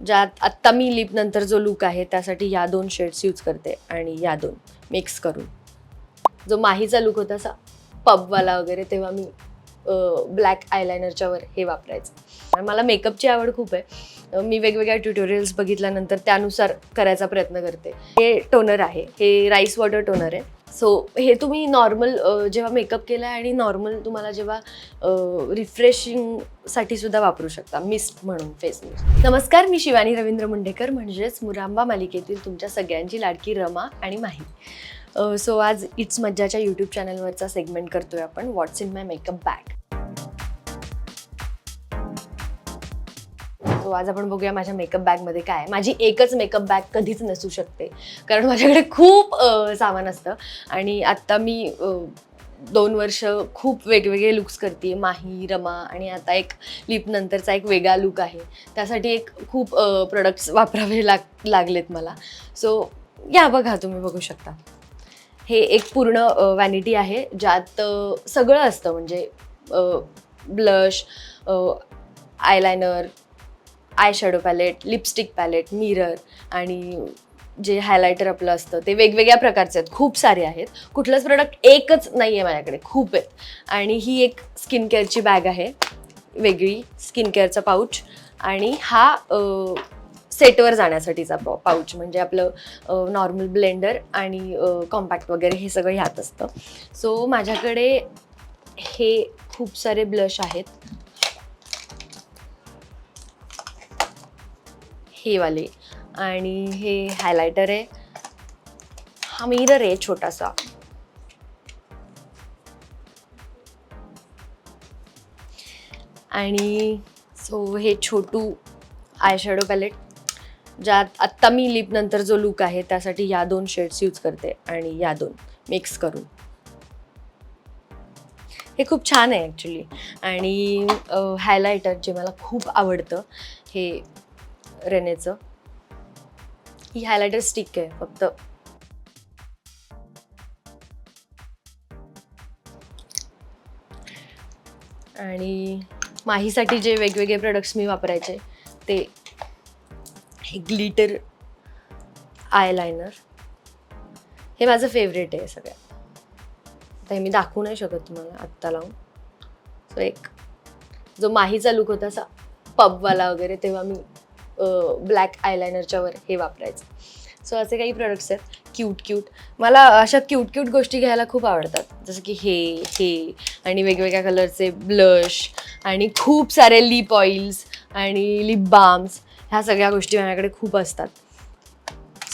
ज्यात आत्ता मी लिप नंतर जो लुक आहे त्यासाठी या दोन शेड्स यूज करते आणि या दोन मिक्स करून. जो माहीचा लुक होता असा पबवाला वगैरे तेव्हा मी ब्लॅक आयलायनरच्यावर हे वापरायचं. मला मेकअपची आवड खूप आहे. मी वेगवेगळ्या ट्युटोरियल्स बघितल्यानंतर त्यानुसार करायचा प्रयत्न करते. हे टोनर आहे. हे राईस वॉटर टोनर आहे. सो हे तुम्ही नॉर्मल जेव्हा मेकअप केला आणि नॉर्मल तुम्हाला जेव्हा रिफ्रेशिंगसाठी सुद्धा वापरू शकता. मिस्ट म्हणून फेस मिस्ट नमस्कार मी शिवानी रवींद्र मुंडेकर म्हणजेच मुरांबा मालिकेतील तुमच्या सगळ्यांची लाडकी रमा आणि माही. सो आज इट्स मज्जाच्या यूट्यूब चॅनलवरचा सेगमेंट करतोय आपण. What's in my makeup bag so आज आपण बघूया माझ्या मेकअप बॅगमध्ये काय माझी एकच मेकअप बॅग कधीच नसू शकते. कारण माझ्याकडे खूप सामान असतं. आणि आत्ता मी दोन वर्ष खूप वेगवेगळे लुक्स करते माही रमा आणि आता एक लिप नंतरचा एक वेगळा लुक आहे. त्यासाठी एक खूप प्रोडक्ट्स वापरावे लाग लागलेत मला. सो या बघा तुम्ही बघू शकता. हे एक पूर्ण वॅनिटी आहे. ज्यात सगळं असतं. म्हणजे blush eyeliner eye shadow palette lipstick palette mirror आणि जे हायलायटर आपलं असतं ते वेगवेगळ्या प्रकारचे आहेत. खूप सारे आहेत. कुठलंच प्रोडक्ट एकच नाही आहे माझ्याकडे. खूप आहेत. आणि ही एक स्किन केअरची बॅग आहे. वेगळी स्किन केअरचा पाऊच आणि हा सेटवर जाण्यासाठीचा पाऊच म्हणजे आपलं नॉर्मल ब्लेंडर आणि कॉम्पॅक्ट वगैरे हे सगळं ह्यात असतं. सो माझ्याकडे हे खूप सारे ब्लश आहेत. हे वाले आणि हे हायलायटर आहे. हा मिरर आहे छोटासा. आणि सो हे छोटू आयशॅडो पॅलेट ज्यात आत्ता मी लिप नंतर जो लुक आहे त्यासाठी या दोन शेड्स यूज करते आणि या दोन मिक्स करून. हे खूप छान आहे ॲक्च्युली आणि हायलायटर जे मला खूप आवडतं हे रेनेचं. ही हायलायटर स्टिक आहे फक्त. आणि माहीसाठी जे वेगवेगळे प्रोडक्ट्स मी वापरायचे ते हे ग्लिटर आयलायनर हे माझं फेवरेट आहे सगळ्यात. आता हे मी दाखवू नाही शकत तुम्हाला आत्ता लावून. सो एक जो माहीचा लुक होता असा पबवाला वगैरे तेव्हा मी ब्लॅक आयलायनरच्यावर हे वापरायचं. सो असे काही प्रोडक्ट्स आहेत. क्यूट क्यूट मला अशा क्यूट क्यूट गोष्टी घ्यायला खूप आवडतात. जसं की हे हे आणि वेगवेगळ्या कलरचे ब्लश आणि खूप सारे लिप ऑइल्स आणि लिप बाम्स ह्या सगळ्या गोष्टी माझ्याकडे खूप असतात.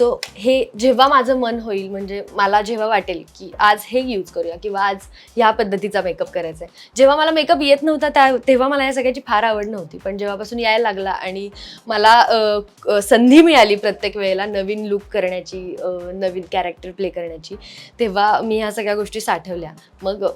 सो हे जेव्हा माझं मन होईल म्हणजे मला जेव्हा वाटेल की आज हे यूज करूया किंवा आज ह्या पद्धतीचा मेकअप करायचा आहे जेव्हा मला मेकअप येत नव्हता त्या तेव्हा मला या सगळ्याची फार आवड नव्हती. पण जेव्हापासून यायला लागला आणि मला संधी मिळाली प्रत्येक वेळेला नवीन लुक करण्याची नवीन कॅरेक्टर प्ले करण्याची तेव्हा मी ह्या सगळ्या गोष्टी साठवल्या. मग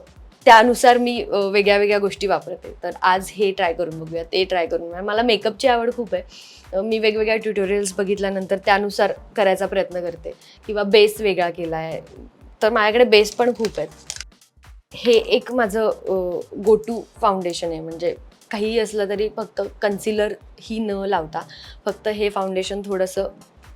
त्यानुसार मी वेगळ्या वेगळ्या गोष्टी वापरते. तर आज हे ट्राय करून बघूया ते ट्राय करून बघूया. मला मेकअपची आवड खूप आहे. मी वेगवेगळ्या ट्युटोरियल्स बघितल्यानंतर त्यानुसार करायचा प्रयत्न करते. किंवा बेस वेगळा केला आहे तर माझ्याकडे बेस पण खूप आहेत. हे एक माझं गो टू फाउंडेशन आहे. म्हणजे काहीही असलं तरी फक्त कन्सिलर ही न लावता फक्त हे फाउंडेशन थोडंसं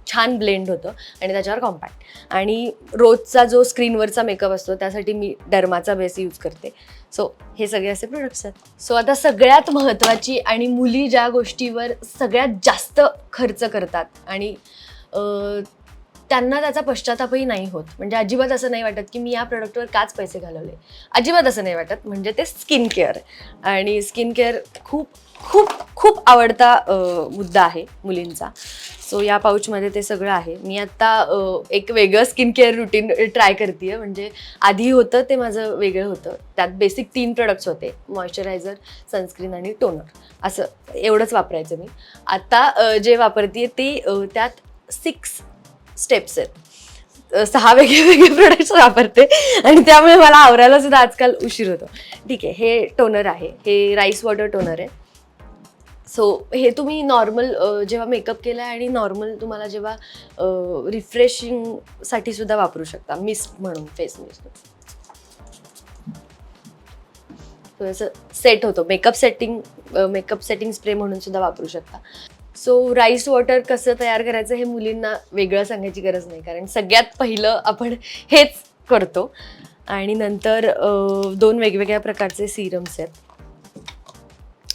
छान ब्लेंड होतं आणि त्याच्यावर कॉम्पॅक्ट. आणि रोजचा जो स्क्रीनवरचा मेकअप असतो त्यासाठी मी डर्माचा बेस यूज करते. सो हे सगळे असे प्रोडक्ट्स आहेत. सो आता सगळ्यात महत्त्वाची आणि मुली ज्या गोष्टीवर सगळ्यात जास्त खर्च करतात आणि त्यांना त्याचा पश्चातापही नाही होत. म्हणजे अजिबात असं नाही वाटत की मी या प्रोडक्टवर काच पैसे घालवले. अजिबात असं नाही वाटत. म्हणजे ते स्किन केअर आणि स्किन केअर खूप खूप खूप आवडता मुद्दा आहे मुलींचा. सो या पाऊचमध्ये ते सगळं आहे. मी आत्ता एक वेगळं स्किन केअर रुटीन ट्राय करते म्हणजे आधी होतं ते माझं वेगळं होतं. त्यात बेसिक तीन प्रोडक्ट्स होते. मॉइश्चरायझर सनस्क्रीन आणि टोनर असं एवढंच वापरायचं मी. आत्ता जे वापरते ते त्यात सिक्स स्टेप्स आहेत. सहा वेगळे वेगळे प्रोडक्ट्स वापरते. आणि त्यामुळे मला आवरायला सुद्धा आजकाल उशीर होतो. ठीक आहे हे टोनर आहे. हे राईस वॉटर टोनर आहे. सो हे तुम्ही नॉर्मल जेव्हा मेकअप केला आणि नॉर्मल तुम्हाला जेव्हा रिफ्रेशिंगसाठी सुद्धा वापरू शकता. मिस्ट म्हणून फेस मिस्ट थोडंसं सेट होतो. Makeup setting makeup setting spray म्हणून सुद्धा वापरू शकता. सो राईस वॉटर कसं तयार करायचं हे मुलींना वेगळं सांगायची गरज नाही. कारण सगळ्यात पहिलं आपण हेच करतो. आणि नंतर दोन वेगवेगळ्या प्रकारचे सिरम्स आहेत.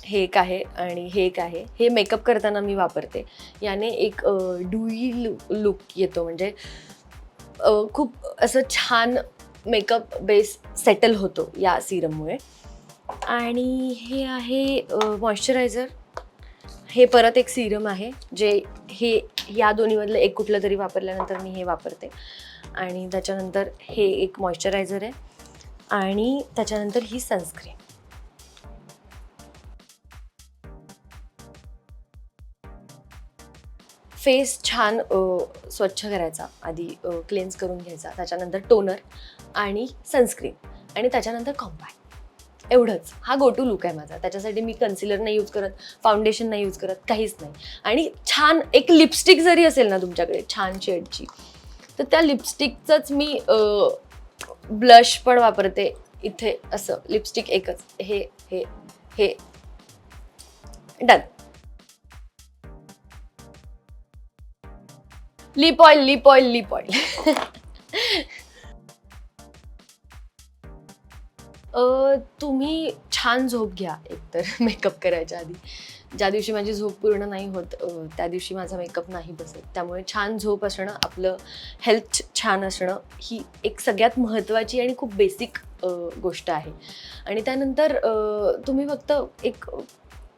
हे एक आहे आणि हे एक आहे. हे मेकअप करताना मी वापरते. याने एक डुई लुक येतो. म्हणजे खूप असं छान मेकअप बेस सेटल होतो या सिरममुळे आणि हे आहे मॉइश्चरायझर हे परत एक सिरम आहे जे हे या दोन्हीमधलं एक कुठलं तरी वापरल्यानंतर मी हे वापरते. आणि त्याच्यानंतर हे एक मॉइश्चरायझर आहे. आणि त्याच्यानंतर ही सनस्क्रीन फेस छान स्वच्छ करायचा. आधी क्लेन्स करून घ्यायचा. त्याच्यानंतर टोनर आणि सनस्क्रीन आणि त्याच्यानंतर कॉम्पॅक्ट एवढंच. हा गो टू लुक आहे माझा. त्याच्यासाठी मी कन्सिलर नाही यूज करत फाउंडेशन नाही यूज करत काहीच नाही. आणि छान एक लिपस्टिक जरी असेल ना तुमच्याकडे छान शेडची तर त्या लिपस्टिकचंच मी ब्लश पण वापरते इथे. असं लिपस्टिक एकच. हे हे हे. Done lip oil lip oil lip oil तुम्ही छान झोप घ्या एकतर मेकअप करायच्या आधी. ज्या दिवशी माझी झोप पूर्ण नाही होत त्या दिवशी माझा मेकअप नाही बसत. त्यामुळे छान झोप असणं आपलं हेल्थ छान असणं ही एक सगळ्यात महत्त्वाची आणि खूप बेसिक गोष्ट आहे. आणि त्यानंतर तुम्ही फक्त एक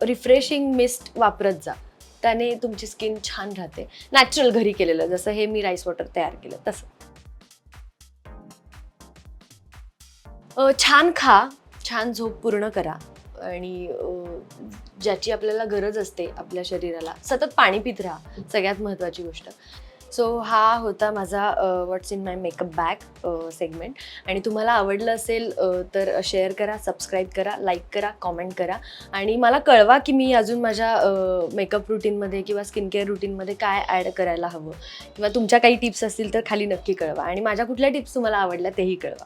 रिफ्रेशिंग मिस्ट वापरत जा. त्याने तुमची स्किन छान राहते. नॅचरल घरी केलेलं जसं हे मी राईस वॉटर तयार केलं तसं. छान खा छान झोप पूर्ण करा. आणि ज्याची आपल्याला गरज असते आपल्या शरीराला सतत पाणी पित राहा सगळ्यात महत्त्वाची गोष्ट. सो हा होता माझा what's in my makeup bag segment आणि तुम्हाला आवडलं असेल तर शेअर करा सबस्क्राईब करा लाईक करा कॉमेंट करा. आणि मला कळवा की मी अजून माझ्या मेकअप रुटीनमध्ये किंवा स्किन केअर रुटीनमध्ये काय ॲड करायला हवं. किंवा तुमच्या काही टिप्स असतील तर खाली नक्की कळवा. आणि माझ्या कुठल्या टिप्स तुम्हाला आवडल्या तेही कळवा.